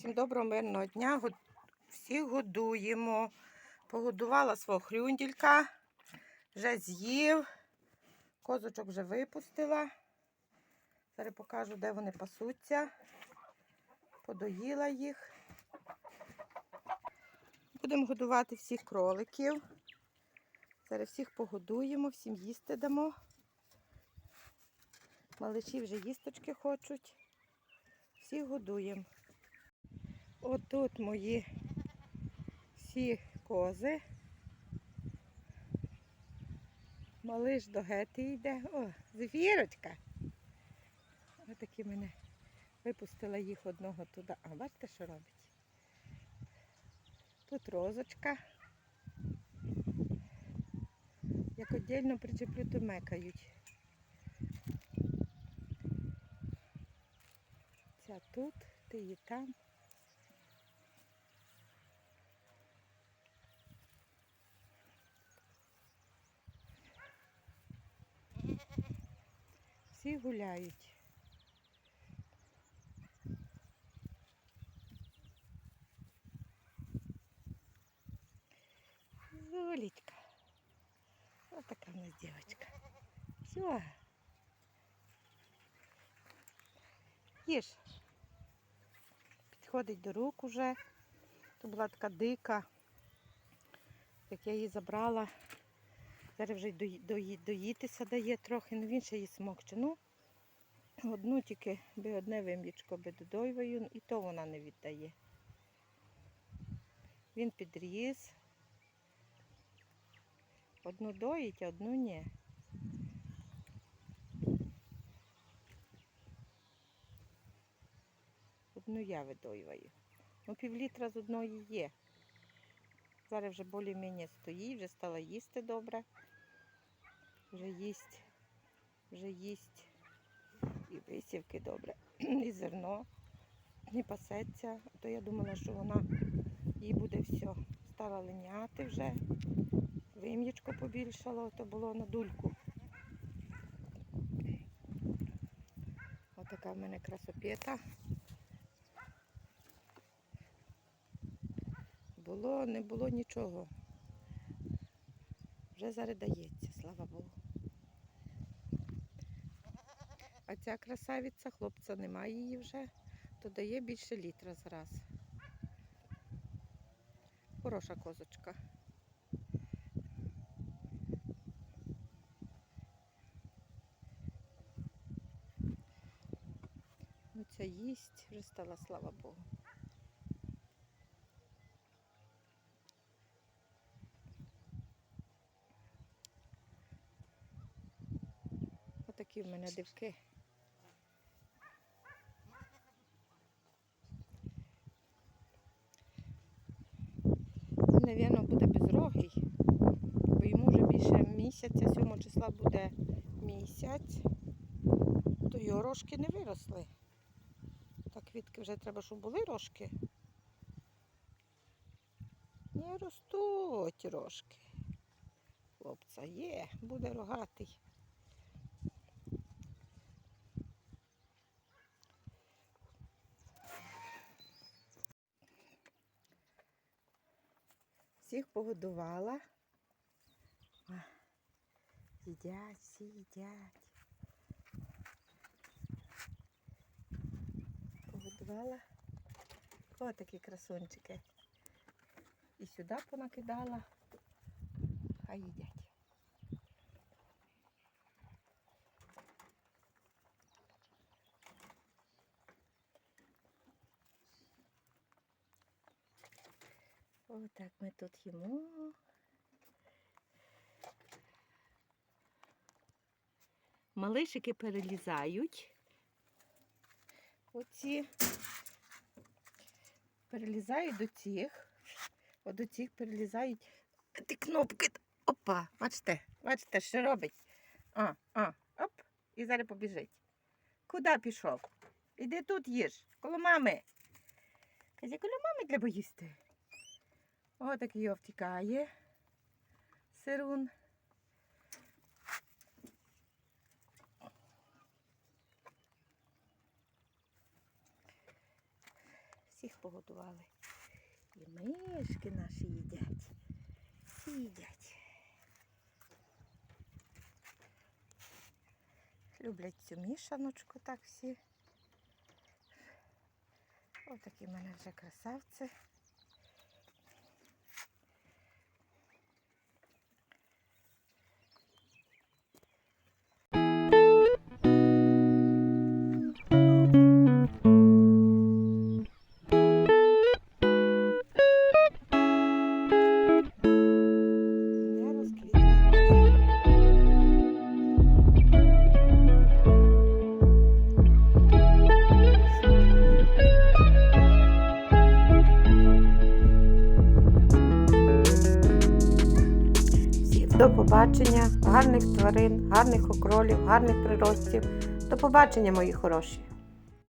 Всім доброго мирного дня. Всіх годуємо. Погодувала свого хрюнділька, вже з'їв. Козочок вже випустила. Зараз покажу, де вони пасуться. Подоїла їх. Будемо годувати всіх кроликів. Зараз всіх погодуємо, всім їсти дамо. Малиші вже їсточки хочуть. Всіх годуємо. Отут мої всі кози. Малиш до гети йде. О, зефірочка. Отакі мене випустила їх одного туди. А бачите, що робить? Тут розочка. Як віддільно причеплю, то мекають. Ця тут, ти її там. Всі гуляють. Зулечка. Вот такая у нас девочка. Все. Їж. Підходить до рук уже. То була така дика. Як я її забрала. Зараз вже й дої- дої- доїтися дає трохи, ну він ще її смокче. Ну, одну тільки би одне вим'ячко би додойвою, і то вона не віддає. Він підріс. Одну доїть, а одну ні. Одну я видоюваю. Ну, півлітра з одної є. Зараз вже більш-менш стоїть, вже стала їсти добре. Вже їсть, вже їсть і висівки добре, і зерно, і пасеться. А То я думала, що вона їй буде все. Стала линяти вже. Вим'ячко побільшало, то було на дульку. Отака в мене красопета. Було, не було нічого. Вже зараз дається, слава Богу. А ця красавиця, хлопця немає її вже, то дає більше літра зараз. Хороша козочка. Ну, ця їсть, вже стала, слава Богу. Отакі в мене дивки. Навірно, буде безрогий, бо йому вже більше місяця, 7 числа буде місяць, то його рожки не виросли. Так квітки вже треба, щоб були рожки. Не ростуть рожки. Хлопця є, буде рогатий. Всіх погодувала. Їдять, всі їдять. Погодувала. О, такі красунчики. І сюди понакидала. Хай їдять. Отак ми тут їмо. Малишики перелізають. Оці перелізають до цих. От до цих перелізають ті кнопки. Опа, бачите, бачите, що робить. А, а, оп, і зараз побіжить. Куди пішов? Іди тут їж, коло мами. Каже, коло мами треба їсти. Отак його втікає. Сирун. всіх погодували. І мишки наші їдять. Їдять. Люблять цю мішаночку так всі. Отакі в мене вже красавці. До побачення, гарних тварин, гарних окролів, гарних приростів. До побачення, мої хороші.